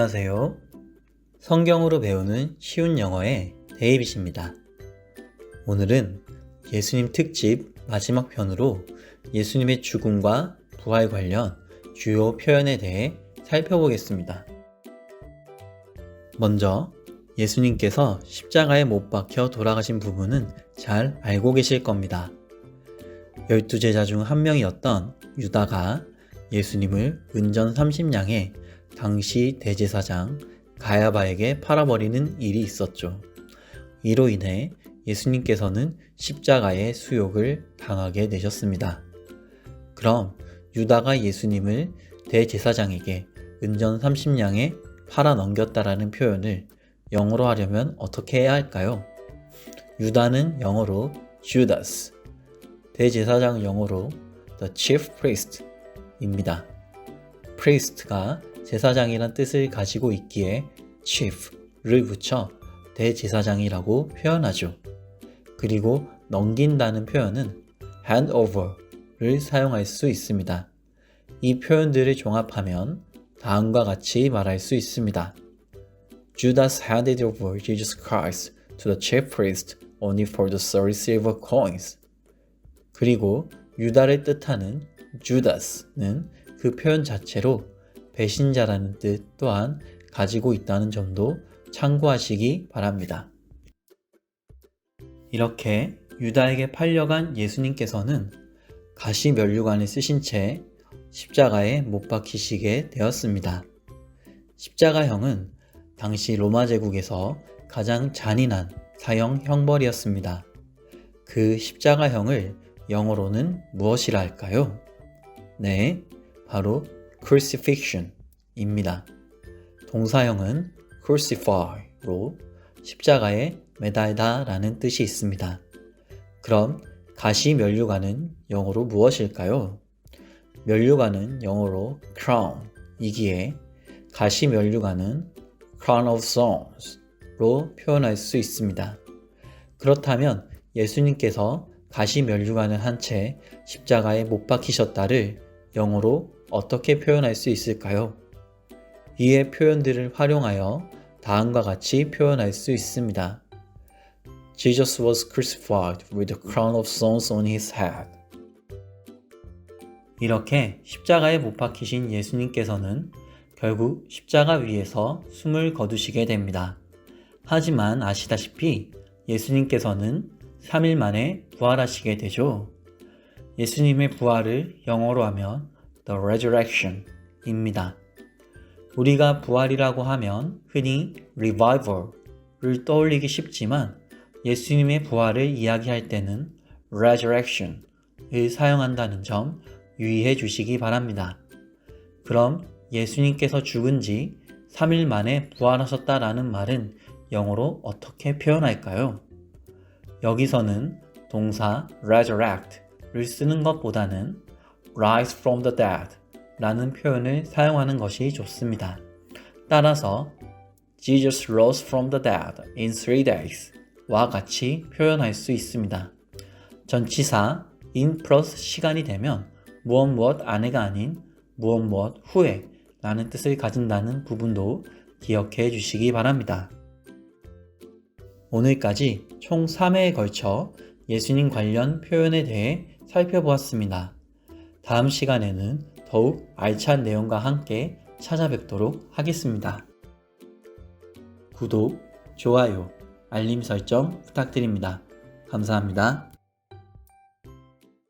안녕하세요. 성경으로 배우는 쉬운 영어의 데이빗입니다. 오늘은 예수님 특집 마지막 편으로 예수님의 죽음과 부활 관련 주요 표현에 대해 살펴보겠습니다. 먼저 예수님께서 십자가에 못 박혀 돌아가신 부분은 잘 알고 계실 겁니다. 열두 제자 중 한 명이었던 유다가 예수님을 은전 30냥에 당시 대제사장 가야바에게 팔아버리는 일이 있었죠. 이로 인해 예수님께서는 십자가의 수욕을 당하게 되셨습니다. 그럼 유다가 예수님을 대제사장에게 은전 30냥에 팔아 넘겼다라는 표현을 영어로 하려면 어떻게 해야 할까요? 유다는 영어로 Judas, 대제사장 영어로 The Chief Priest 입니다. priest가 제사장이란 뜻을 가지고 있기에 chief를 붙여 대제사장이라고 표현하죠. 그리고 넘긴다는 표현은 hand over를 사용할 수 있습니다. 이 표현들을 종합하면 다음과 같이 말할 수 있습니다. Judas handed over Jesus Christ to the chief priest only for the 30 silver coins. 그리고 유다를 뜻하는 Judas는 그 표현 자체로 배신자라는 뜻 또한 가지고 있다는 점도 참고하시기 바랍니다. 이렇게 유다에게 팔려간 예수님께서는 가시 면류관을 쓰신 채 십자가에 못 박히시게 되었습니다. 십자가형은 당시 로마 제국에서 가장 잔인한 사형 형벌이었습니다. 그 십자가형을 영어로는 무엇이라 할까요? 네, 바로 crucifixion입니다. 동사형은 crucify로 십자가에 매달다 라는 뜻이 있습니다. 그럼 가시 면류관은 영어로 무엇일까요? 면류관은 영어로 crown이기에 가시 면류관은 crown of thorns로 표현할 수 있습니다. 그렇다면 예수님께서 가시 면류관을 한 채 십자가에 못 박히셨다를 영어로 어떻게 표현할 수 있을까요? 이의 표현들을 활용하여 다음과 같이 표현할 수 있습니다. Jesus was crucified with a crown of thorns on his head. 이렇게 십자가에 못 박히신 예수님께서는 결국 십자가 위에서 숨을 거두시게 됩니다. 하지만 아시다시피 예수님께서는 3일 만에 부활하시게 되죠. 예수님의 부활을 영어로 하면 the resurrection 입니다. 우리가 부활이라고 하면 흔히 revival을 떠올리기 쉽지만 예수님의 부활을 이야기할 때는 resurrection을 사용한다는 점 유의해 주시기 바랍니다. 그럼 예수님께서 죽은 지 3일 만에 부활하셨다라는 말은 영어로 어떻게 표현할까요? 여기서는 동사 resurrect를 쓰는 것보다는 rise from the dead 라는 표현을 사용하는 것이 좋습니다. 따라서 Jesus rose from the dead in three days 와 같이 표현할 수 있습니다. 전치사 in 플러스 시간이 되면 무엇 무엇 안에가 아닌 무엇 무엇 후에 라는 뜻을 가진다는 부분도 기억해 주시기 바랍니다. 오늘까지 총 3회에 걸쳐 예수님 관련 표현에 대해 살펴보았습니다. 다음 시간에는 더욱 알찬 내용과 함께 찾아뵙도록 하겠습니다. 구독, 좋아요, 알림 설정 부탁드립니다. 감사합니다.